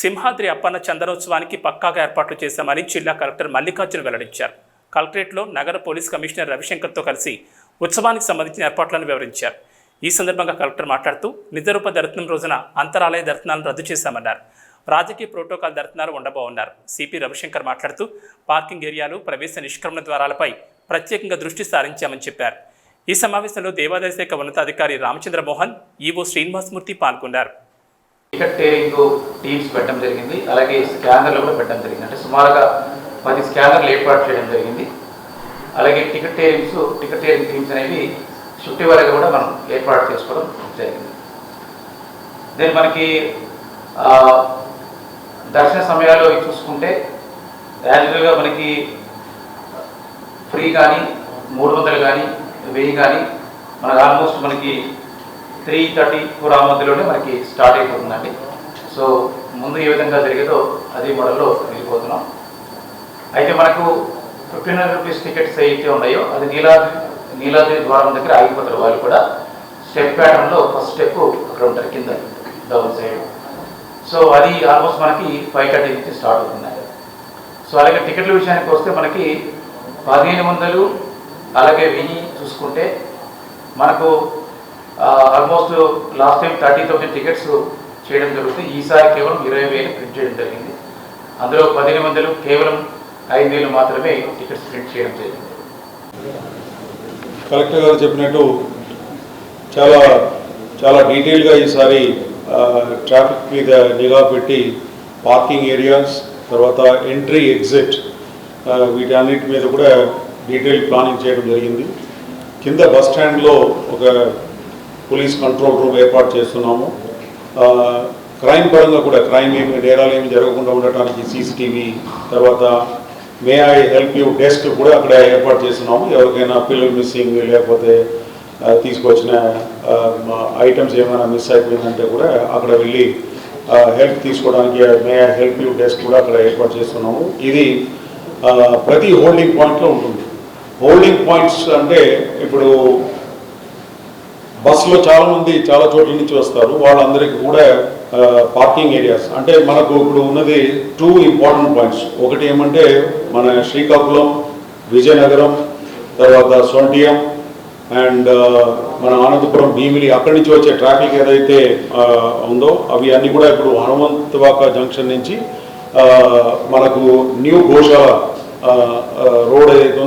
సింహాద్రి అప్పన్న చందనోత్సవానికి పక్కాగా ఏర్పాట్లు చేశామని జిల్లా కలెక్టర్ మల్లికార్జున వెల్లడించారు. కలెక్టరేట్లో నగర పోలీస్ కమిషనర్ రవిశంకర్తో కలిసి ఉత్సవానికి సంబంధించిన ఏర్పాట్లను వివరించారు. ఈ సందర్భంగా కలెక్టర్ మాట్లాడుతూ నిజరూప దర్శనం రోజున అంతరాలయ దర్శనాలను రద్దు చేశామన్నారు. రాజకీయ ప్రోటోకాల్ దర్శనాలు ఉండబోన్నారు సిపి రవిశంకర్ మాట్లాడుతూ పార్కింగ్ ఏరియాలు ప్రవేశ నిష్క్రమణ ద్వారాలపై ప్రత్యేకంగా దృష్టి సారించామని చెప్పారు. ఈ సమావేశంలో దేవాదాయ శాఖ ఉన్నతాధికారి రామచంద్రమోహన్ ఈవో శ్రీనివాసమూర్తి పాల్గొన్నారు. టికెట్ టీమ్స్ పెట్టడం జరిగింది. అలాగే స్కానర్లు కూడా పెట్టడం జరిగింది. అంటే సుమారుగా పది స్కానర్లు ఏర్పాటు చేయడం జరిగింది. అలాగే ticket tearings ticket tearing teams అనేవి షిఫ్టీ వరకు కూడా మనం ఏర్పాటు చేసుకోవడం జరిగింది. దెన్ మనకి దర్శన సమయాల్లో చూసుకుంటే యాజువల్గా మనకి ఫ్రీ కానీ మూడు వందలు కానీ వెయ్యి కానీ మనకు ఆల్మోస్ట్ మనకి త్రీ థర్టీ ఫోర్ ఆ మధ్యలోనే మనకి స్టార్ట్ అయిపోతుందండి. సో ముందు ఏ విధంగా జరిగేదో అదే మోడల్లో వెళ్ళిపోతున్నాం. అయితే మనకు ఫిఫ్టీన్ హండ్రెడ్ రూపీస్ టికెట్స్ ఏవైతే ఉన్నాయో అది నీలాద్రి నీలాద్రి ద్వారం దగ్గర ఆగిపోతారు వాళ్ళు కూడా. స్టెప్ ప్యాటర్న్లో ఫస్ట్ స్టెప్ అక్కడ ఉంటారు కింద డౌన్ సైడ్. సో అది ఆల్మోస్ట్ మనకి ఫైవ్ థర్టీ నుంచి స్టార్ట్ అవుతున్నాయి. సో అలాగే టికెట్ల విషయానికి వస్తే మనకి పదిహేను వందలు అలాగే విని చూసుకుంటే మనకు almost last time thirty thousand tickets చేయడం జరుగుతుంది. ఈసారి కేవలం ఇరవై వేలు ప్రింట్ చేయడం జరిగింది. అందులో పదిహేను వందలు కేవలం ఐదు వేలు మాత్రమే టికెట్స్ ప్రింట్ చేయడం జరిగింది. కలెక్టర్ గారు చెప్పినట్టు చాలా చాలా డీటెయిల్గా ఈసారి ట్రాఫిక్ మీద నిఘా పెట్టి పార్కింగ్ ఏరియాస్ తర్వాత ఎంట్రీ ఎగ్జిట్ వీటన్నిటి మీద కూడా డీటెయిల్ ప్లానింగ్ చేయడం జరిగింది. కింద బస్ స్టాండ్లో ఒక పోలీస్ కంట్రోల్ రూమ్ ఏర్పాటు చేస్తున్నాము. క్రైమ్ పరంగా కూడా క్రైమ్ ఏమి నేరాలు ఏమి జరగకుండా ఉండటానికి సీసీటీవీ తర్వాత may I help you desk కూడా అక్కడ ఏర్పాటు చేస్తున్నాము. ఎవరికైనా పిల్లలు మిస్సింగ్ లేకపోతే తీసుకొచ్చిన ఐటమ్స్ ఏమైనా మిస్ అయిపోయిందంటే కూడా అక్కడ వెళ్ళి హెల్ప్ తీసుకోవడానికి may I help you desk కూడా అక్కడ ఏర్పాటు చేస్తున్నాము. ఇది ప్రతి హోల్డింగ్ పాయింట్లో ఉంటుంది. హోల్డింగ్ పాయింట్స్ అంటే ఇప్పుడు బస్సులో చాలా మంది చాలా చోట్ల నుంచి వస్తారు. వాళ్ళందరికీ కూడా పార్కింగ్ ఏరియాస్ అంటే మనకు ఇప్పుడు ఉన్నది టూ ఇంపార్టెంట్ పాయింట్స్ ఒకటి ఏమంటే మన శ్రీకాకుళం విజయనగరం తర్వాత సొంటియం అండ్ మన అనంతపురం భీమిలి. అక్కడి నుంచి వచ్చే ట్రాఫిక్ ఏదైతే ఉందో అవి అన్నీ కూడా ఇప్పుడు హనుమంతవాక జంక్షన్ నుంచి మనకు న్యూ గోశాల రోడ్ ఏదైతే